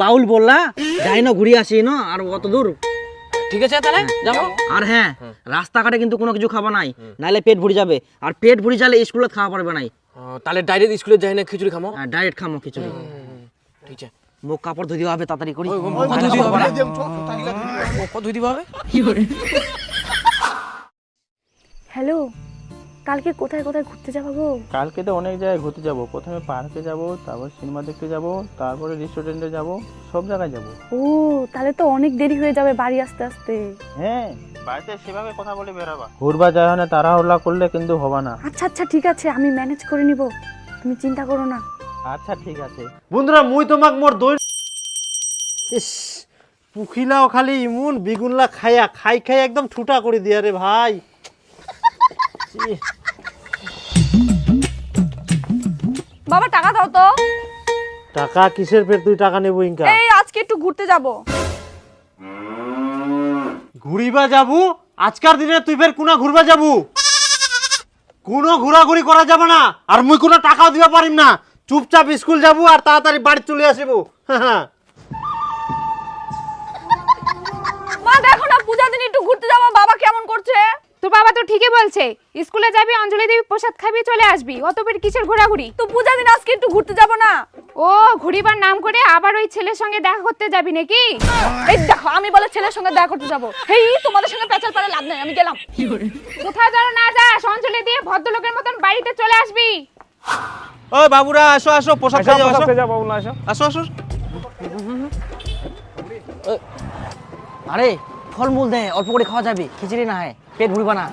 বাউল বললা যাই না ঘুরে আসি না? আর অত দূর। ঠিক আছে তাহলে? যাব? আর হ্যাঁ রাস্তাঘাটে কিন্তু কোনো কিছু খাবা নাই নাইলে পেট ভরে যাবে। আর পেট ভরে যালে স্কুলে খাওয়া পারবে নাই। তাহলে ডাইরেক্ট স্কুলে যাই না খিচুড়ি খামো? হ্যাঁ ডাইরেক্ট খামো খিচুড়ি। ঠিক আছে। মুখ কাপড় ধুই দিতে হবে তাড়াতাড়ি করি। কত ধুই দিতে হবে হ্যালো? কালকে কোথায় কোথায় ঘুরতে যাব গো? কালকে তো অনেক জায়গায় ঘুরতে যাব। প্রথমে পার্কে যাব তারপর সিনেমা দেখতে যাব তারপরে রেস্টুরেন্টে যাব সব জায়গায় যাব। ও তাহলে তো অনেক দেরি হয়ে যাবে বাড়ি আসতে আসতে। হ্যাঁ বাড়িতে সেভাবে কথা বলে বেরাবা। ঘুরবা যায় না তাড়াহুড়া করলে কিন্তু হবে না। আচ্ছা আচ্ছা ঠিক আছে আমি ম্যানেজ করে নিব। তুমি চিন্তা করো না। আচ্ছা ঠিক আছে। বন্ধুরা মুই তোমাক মোর দই ইস পুখিলাও খালি ইমুন বিগুনলা খাইয়া খাই খাই একদম ঠুটা করে দিয়া রে ভাই। বাবা টাকা দাও তো। টাকা কিসের ফের তুই টাকা নেব ইনকা? এই আজকে একটু ঘুরতে যাব। ঘুরিবা যাবু? আজকার দিনে তুই ফের কোনা ঘুরবা যাবু? কোনো ঘোরাঘুরি করা যাবে না। আর মুই কোনো টাকাও দিবা পারিম না। চুপচাপ স্কুল যাব আর তাড়াতাড়ি বাড়ি চলে আসব। হ্যাঁ মা দেখো না পূজা দিন একটু ঘুরতে যাব। বাবা কেমন করছে? তোর বাবা তো ঠিকই বলছে স্কুলে যাবি অঞ্জলি দেবী প্রসাদ খাবি চলে আসবি। অত বের কিসের ঘোরাঘুরি? তো পূজা দিন আজকে একটু ঘুরতে যাব না। ও ঘুরিবার নাম করে আবার ওই ছেলের সঙ্গে দেখা করতে যাবি নাকি? এই দেখো আমি বলে ছেলের সঙ্গে দেখা করতে যাব। হেই তোমাদের সঙ্গে পেঁচাল পারে লাভ নেই আমি গেলাম। কোথাও যেন না যাস অঞ্জলি দিয়ে ভদ্রলোকের মতন বাড়িতে চলে আসবি। ও বাবুরা আসো আসো পোশাক খাই যাও আসো। যাও বাবুরা আসো। আসো আসো। আরে ফলমূল দে অল্প করে খাওয়া যাবে। খিচুড়ি না হয় পেট ভরবা না।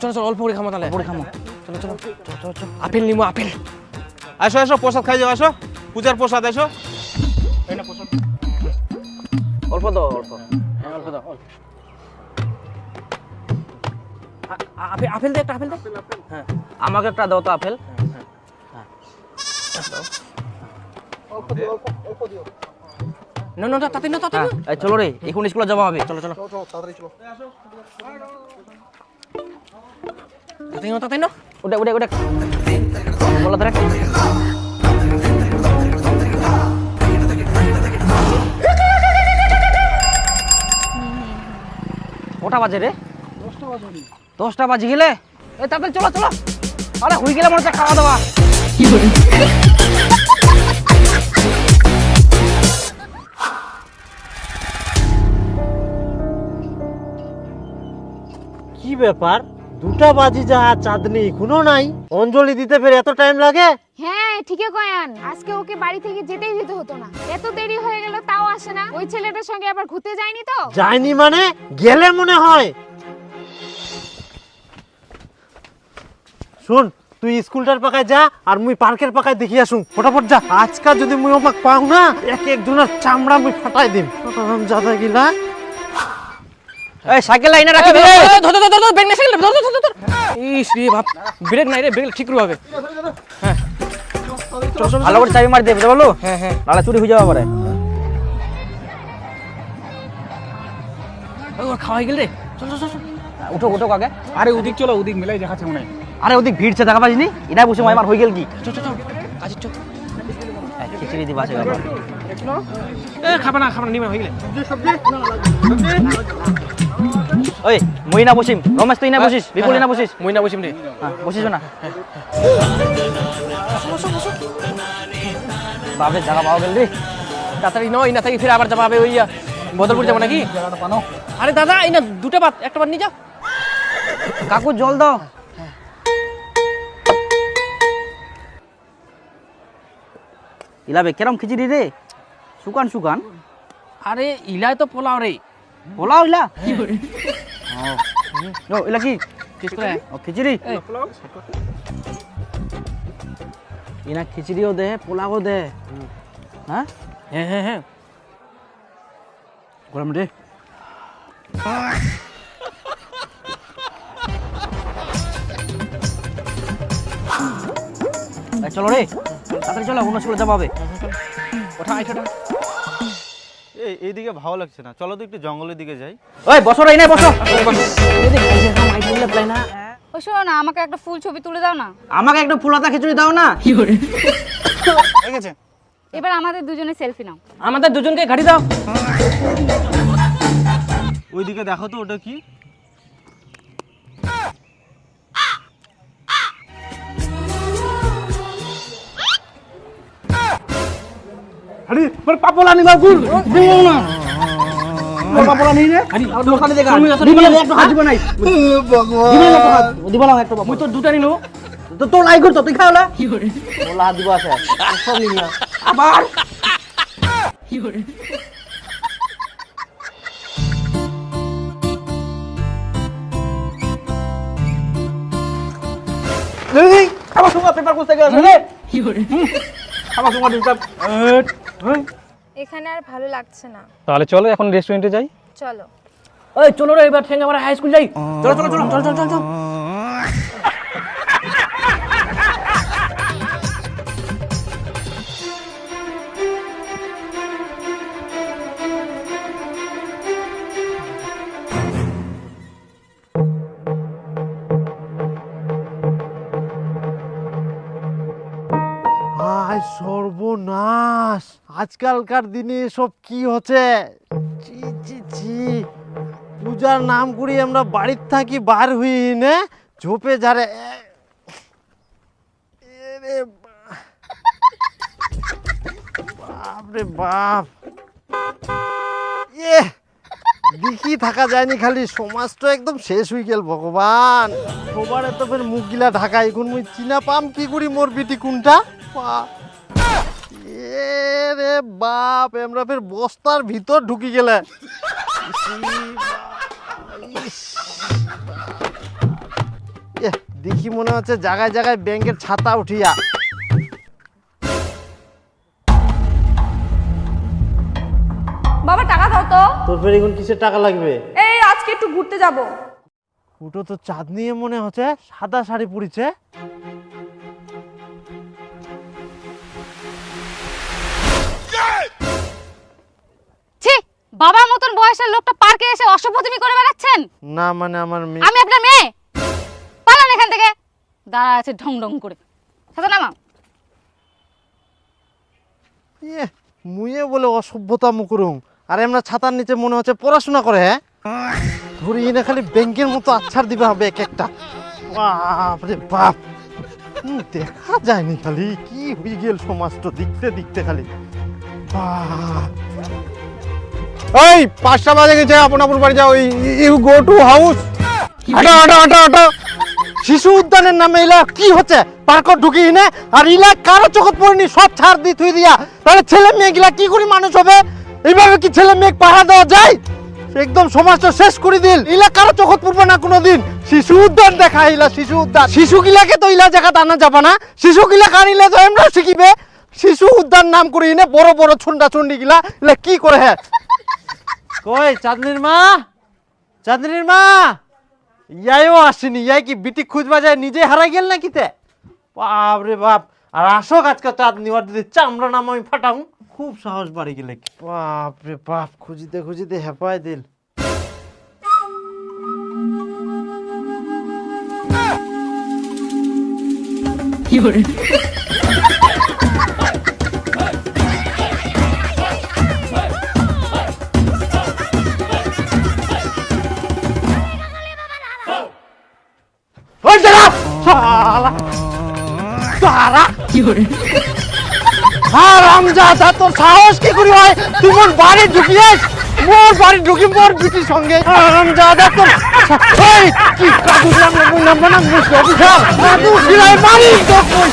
চলো চলো অল্প করে খামো তাহলে। পরে খামো। চলো চলো চলো চলো আপেল নিমো আপেল। আসো আসো প্রসাদ খাই যাও আসো। পূজার প্রসাদ আসো। অল্প দাও অল্প। হ্যাঁ অল্প দাও অল্প। আপেল আপেল দে একটা আপেল দে। হ্যাঁ আমাকে একটা দাও তো আপেল। না না না, তাতে না তাতে এই চলো রে এখন স্কুলে যাওয়া হবে। চলো চলো। তাতে না তাতে না ওটা ওটা ওটা বলা ধরে। কটা বাজে রে? দশটা বাজে গেলে? এ তাড়াতাড়ি চলো চলো। আরে হয়ে গেলে মনে হচ্ছে খাওয়া দাওয়া। কি ব্যাপার? দুটা বাজি যা চাঁদনি কোনো নাই? অঞ্জলি দিতে ফের এত টাইম লাগে? হ্যাঁ ঠিকই কয়ান। আজকে ওকে বাড়ি থেকে যেতেই দিতে হতো না। এত দেরি হয়ে গেল তাও আসে না। ওই ছেলেটার সঙ্গে আবার ঘুরতে যায়নি তো? যায়নি মানে? গেলে মনে হয়। শোন তুই স্কুলটার পাকায় যা আর মুই পার্কের পাকায় দেখি আসুন। ফটাফট যা। আজকাল যদি মুই ওমাক পাও না এক একজনের চামড়া মুই ফাটাই দিম। জাদা গিলা এই সাইকেল লাইনে রাখি এ, ধর ধর ধর ধর ব্রেক নাই সাইকেল ধর ধর ধর ধর ইস রে বাপ ব্রেক নাই রে ব্রেক ঠিক করে হবে হ্যাঁ। চলো চলো ভালো করে চাবি মারি দেবে বলো হ্যাঁ হ্যাঁ। নাহলে চুরি হয়ে যাবে পারে। ও খাওয়া হয়ে গেল রে। চল চল চল। উঠো উঠো আগে আরে ওদিক চলো ওদিক মেলাই দেখাচ্ছে মনে আরে ওদিক ভিড়ছে দেখা পাইনি এটা বসে আমার হয়ে গেল কি? চল চল চল। কাজের চল। খিচুড়ি দিবা এ খাবা না খাবা না নিমে হয়ে গেলে। ওই মই না বসিম রমেশ তুই না বসিস বিপুল না বসিস? মই না বসিম রে। হ্যাঁ, বসিস না। বাপরে জায়গা পাওয়া গেল রে। তাড়াতাড়ি নয় না থাকি ফিরে আবার যাবা হবে ওই আহ, বদরপুর যাব নাকি? আরে দাদা এই না দুটো বাত একটা বার নিয়ে যাও। কাকু জল দাও। ইলাবে কেরম খিচুড়ি রে? শুকান শুকান। আরে ইলাই তো পোলাও রে। পোলাও ইলা? ও ইলা কি টেস্ট করে ও খিচুড়ি ইনা খিচুড়িও দে পোলাও দে হ্যাঁ হ্যাঁ হ্যাঁ হ্যাঁ গরম রে এই, চলো রে তাড়াতাড়ি চলো অন্য স্কুলে যাব হবে ওঠা আইঠা এই এইদিকে ভালো লাগছে না। চলো তো একটু জঙ্গলের দিকে যাই। ওই বসো রে এনে বসো। ও শোনো না আমাকে একটা ফুল ছবি তুলে দাও না। আমাকে একটা ফুল আতা খিচুড়ি দাও না। কি ঠিক আছে এবার আমাদের দুজনে সেলফি নাও। আমাদের দুজনকে গাড়ি দাও। ওইদিকে দেখো তো ওটা কি? তো লাই করতো তুই খাওলা। বলা হাত দিব আছে। সব নিবি না। আবার। আমার সঙ্গে পেপার করতে গেছে আমার ডিস্টার্ব এখানে আর ভালো লাগছে না। তাহলে চলো এখন রেস্টুরেন্টে যাই। চলো। ওই চলো রে এবার ঠেঙ্গা মারা হাই স্কুল যাই। চলো চলো চলো চল চল চল। চল সর্বনাশ। আজকালকার দিনে সব কি হচ্ছে? ছি ছি ছি। পূজার নাম করি আমরা বাড়ির থাকি, বার হই, নে? ঝোপে এরে বাপ রে বাপ। এ দেখি থাকা যায়নি খালি, সমাজ তো একদম শেষ হয়ে গেল ভগবান। সবার এত ফের মুখ গিলা ঢাকা এখন মুই চিনা পাম কি করি মোর বিটি কোনটা? বা- এ রে বাপ আমরা ফের বস্তার ভিতর ঢুকি গেলে। দেখি মনে হচ্ছে জায়গায় জায়গায় ব্যাংকের ছাতা উঠিয়া। বাবা টাকা দাও তো। তোর ফের এখন কিসের টাকা লাগবে? এই আজকে একটু ঘুরতে যাব। ওটা তো চাঁদ নিয়ে মনে হচ্ছে সাদা শাড়ি পরিছে। বাবার মতন বয়সের লোকটা পার্কে এসে অসভ্যতমি করে বেড়াচ্ছেন? না মানে আমার মেয়ে আমি আপনার মেয়ে? পালান এখান থেকে। দাঁড়া আছে ঢং ঢং করে। সাথে নামা ইয়ে, মুয়ে বলে অসভ্যতা মুকুরুম আর আমরা ছাতার নিচে মনে হচ্ছে পড়াশোনা করে হ্যাঁ? ধরি এনে খালি ব্যাংকের মতো আচ্ছার দিবে হবে এক একটা। বাপ। রে বাপ দেখা যায়নি খালি। কি হয়ে গেল সমাজটা দেখতে দেখতে খালি। বাপ। এই পাঁচটা বাজে গেছে, আপন বাড়ি যাও। You go to house. হাঁটো হাঁটো হাঁটো হাঁটো। শিশু উদ্যানের নামে ইলা কি হচ্ছে? পার্ক ঢুকি নে আর ইলা কারও চোখত পড়েনি, সব ছাড় দি থুই দিয়া। তাহলে ছেলে মেয়ে গিলা কি করে মানুষ হবে? এইভাবে কি ছেলে মেয়ে পাহারা দেওয়া যায়? একদম সমাজটা শেষ করে দিল। ইলা কারও চোখত পড়বে না কোনোদিন। শিশু উদ্যান দেখা ইলা শিশু উদ্যান। শিশু গিলাকে তো ইলা জায়গা আনা যাবে না। শিশু গিলা কানিলে তো আমরা শিখিবে। শিশু উদ্যান নাম করে ইনে বড় বড় ছুন্ডা ছুন্ডি গিলা। কি করে হ্যাঁ কই চাঁদনির মা? চাঁদনির মা? ইয়াইও আসেনি ইয়াই কি বিটি খুঁজবা যায় নিজে হারাই গেল না কিতে বাপ রে বাপ আর আসক আজকে চাঁদ নিবার দিদি চামড়া নাম আমি ফাটাও। খুব সাহস বাড়ি গেলে বাপ রে বাপ খুঁজিতে খুঁজিতে হেপায় দিল। ওই আর আমজাদা হ্যাঁ, তোর সাহস কি করে হয়? তুই মোর বাড়ি ঢুকিয়েছ মোর বাড়ি ঢুকি মোর বিটির সঙ্গে। আর আমজাদা তোর এই কি কাদু নাম নাম নাম নাম মুস অফিসার কাদু সিলাই মারি তো কই